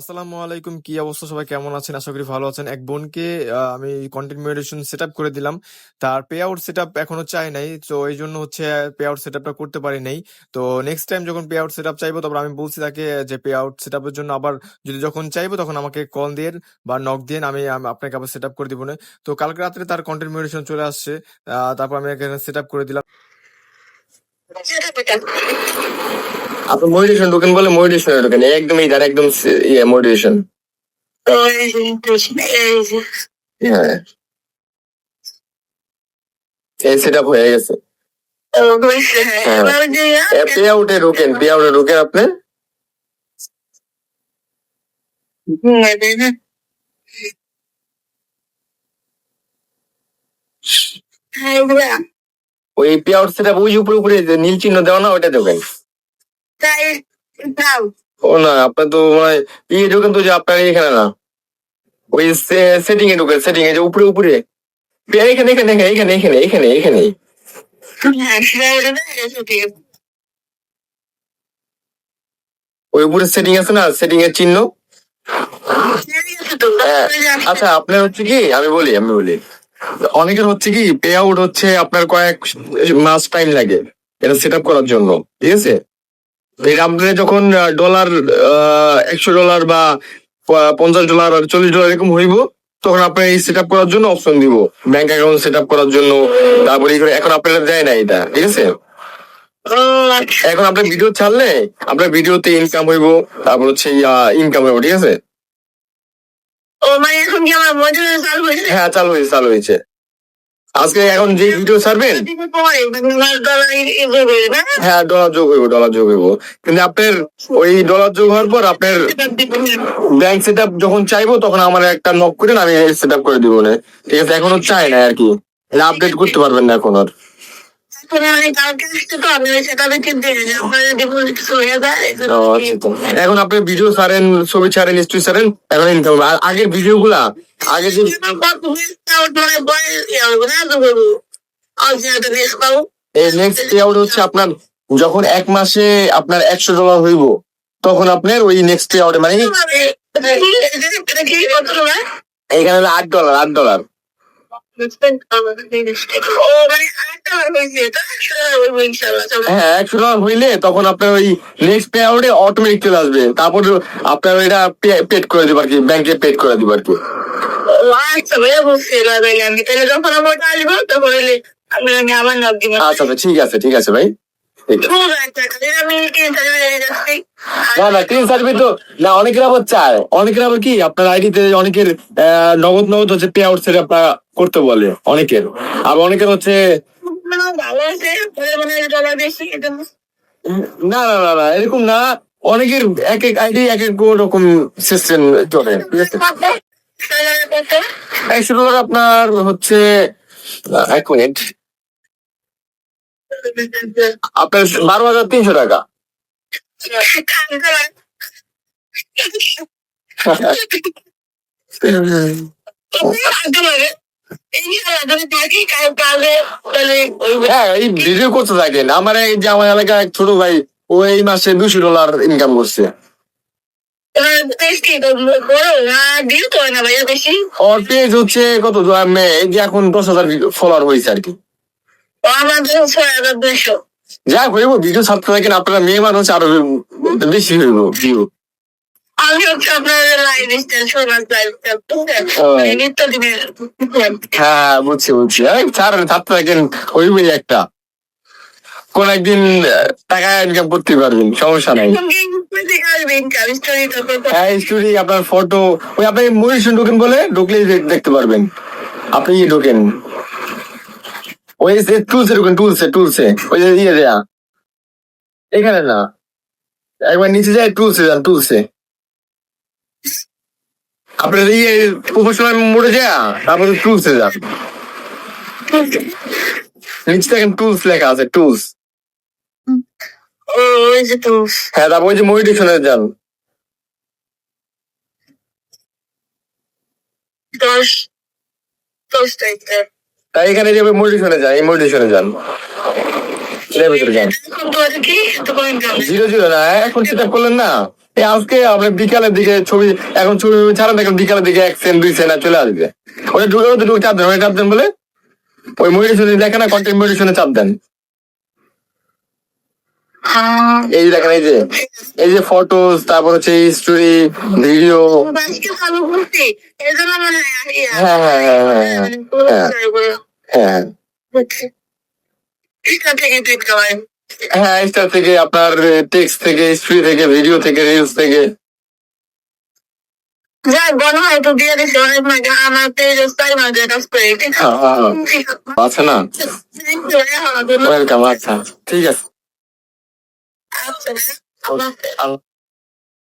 আসসালামু আলাইকুম, কি অবস্থা? সবাই কেমন আছেন? আশা করি ভালো আছেন। এক বোনকে আমি কন্টেন্ট মনিটাইজেশন সেট আপ করে দিলাম। তার পে আউট সেট আপ এখনও চাই নাই, তো এই জন্য হচ্ছে পে আউট সেট আপটা করতে পারি নাই। তো নেক্সট টাইম যখন পে আউট সেট আপ চাইব তারপর আমি বলছি তাকে যে পে আউট সেট আপের জন্য আবার যদি যখন চাইব, তখন আমাকে কল দিয়ে বা নক দিয়ে আমি আপনাকে আবার সেট আপ করে দিব না। তো কালকে রাত্রে তার কন্টেন্ট মনিটাইজেশন চলে আসছে তারপর আমি এখানে সেট আপ করে দিলাম। আপনি মোটিভেশন ঢোকেন বলে মোটিভেশন ঢোকেন একদম ইধার একদম ইয়ে মোটিভেশন হ্যাঁ। এই সেট আপ হয়ে গেছে। পে আউটে ঢোকেন পে আউটে ঢোকেন আপনি। ওই পে আউট সেট আপ ওই উপরে উপরে যে নীল চিহ্ন দেওয়া না ও না আপনার তো মানে ইয়ে ঢোকেন তো যে আপনার এখানে না। ওই সেটিং এ ঢোকেন সেটিং এ যে উপরে উপরে। এখানে এখানে এখানে এখানে এখানে এখানে এখানে। ওই উপরে সেটিং আছে না সেটিং এর চিহ্ন আচ্ছা আপনার হচ্ছে কি আমি বলি আমি বলি। অনেকের হচ্ছে কি পে আউট হচ্ছে আপনার কয়েক মাস টাইম লাগে এটা সেট আপ করার জন্য ঠিক আছে? আপনি যখন ডলার একশো ডলার বা পঞ্চাশ ডলার আর চল্লিশ ডলার এরকম হইব তখন আপনার এই সেট করার জন্য অপশন দিব। ব্যাংক অ্যাকাউন্ট সেট করার জন্য তারপরে এখন আপনারা দেয় না এটা ঠিক আছে? এখন আপনার ভিডিও ছাড়লে আপনার ভিডিওতে ইনকাম হইব তারপর হচ্ছে ইনকাম হইব ঠিক আছে? ও মানে এখন কি আমার মজুরি চালু হয়েছে? হ্যাঁ চালু হয়েছে চালু হয়েছে। আজকে এখন যে ভিডিও ছাড়বেন? হ্যাঁ ডলার যোগ হইব ডলার যোগ হইব। কিন্তু আপনার ওই ডলার যোগ হওয়ার পর আপনার ব্যাংক সেট যখন চাইব, তখন আমার একটা নক করেন আমি সেট করে দিব ঠিক আছে, এখনও চাই না আর কি। এটা আপডেট করতে পারবেন না এখন আর। এখন হয়ে আচ্ছা, আচ্ছা। আপনি ভিডিও ছাড়েন ছবি ছাড়েন স্টোরি ছাড়েন এখন ইনকাম আগের ভিডিও গুলা আগে যে মানে ইয়ে হচ্ছে আপনার যখন এক মাসে আপনার একশো ডলার হইব তখন আপনার ওই নেক্সট আউটে মানে এখানে আট ডলার আট ডলার হ্যাঁ একশো আউটে অটোমেটিক চলে আসবে তারপর আপনার ওইটা পেড করে দিবার কি ব্যাংকে পেড করে দিবার কি আচ্ছা ভাইয়া বুঝতে আমি যখন আমার ওটা আসব তখন হলে আমি আমি আবার নাম দিব আচ্ছা আচ্ছা ঠিক আছে ঠিক আছে ভাই। না না তো না অনেকের আবার চায়। অনেকের আবার কি আপনার আইডিতে অনেকের নগদ নগদ হচ্ছে পে আউট সেট আপনার করতে বলে অনেকের। আর অনেকের হচ্ছে না না না না এরকম না। অনেকের এক এক আইডি এক এক রকম সিস্টেম চলে ঠিক আছে? একশো ডলার আপনার হচ্ছে এক মিনিট আপনার বারো হাজার তিনশো টাকা। হ্যাঁ এই যে আমার এলাকায় এক ছোট ভাই, ও এই মাসে দুশো ডলার ইনকাম করছে। ওর পেজ হচ্ছে কত? এখন দশ হাজার ফলোয়ার হয়েছে আর কি। আমাদের ছয় হাজার দুশো যা হইব ভিডিও থাকেন আপনারা মেয়ে মানুষ আরও বেশি হইব ভিউ আমি হচ্ছে আপনার লাইভ স্টাইল সোনার লাইভ নিত্য দিনের হ্যাঁ বুঝছি বুঝছি। হইবই একটা। কোন একদিন টাকা ইনকাম করতে পারবেন সমস্যা নাই। হ্যাঁ স্টোরি আপনার ফটো ওই আপনি মরিশন ঢোকেন বলে ঢুকলেই দেখতে পারবেন। আপনি ঢোকেন। ওই যে টুলসে ঢোকেন টুলসে টুলসে ওই যে ইয়ে দেয়া। এখানে না। একবার নিচে যায় টুলসে যান টুলসে আপনার ইয়ে প্রফেশনাল মোড়ে যা তারপরে টুলসে যান নিচে দেখেন টুলস লেখা আছে টুলস হ্যাঁ তারপর ওই যে মোটিভেশনে যান দশ। দশ তারিখে তাই এখানে যে মোটিভেশনে যান এই মোটিভেশনে যান। জিরো জিরো না এখন সেটা করলেন না। এই আজকে আপনার বিকালের দিকে ছবি এখন ছবি ছাড়া দেখেন বিকালের দিকে এক সেন্ট দুই সেন্ট চলে আসবে। ওটা ঢুকে তো ঢুকে চাপ দেন ওটা চাপ দেন বলে? ওই মোটিভেশনে দেখেন না কন্টেন্ট মোটিভেশনে চাপ দেন। এই যে দেখেন এই যে। এই যে ফটোস তারপর হচ্ছে স্টোরি ভিডিও হ্যাঁ ইনস্টা থেকে আপনার টেক্সট থেকে স্টোরি থেকে ভিডিও থেকে রিলস থেকে। হয় হ্যাঁ, হ্যাঁ, না? ওয়েলকাম আচ্ছা। ঠিক আছে। আচ্ছা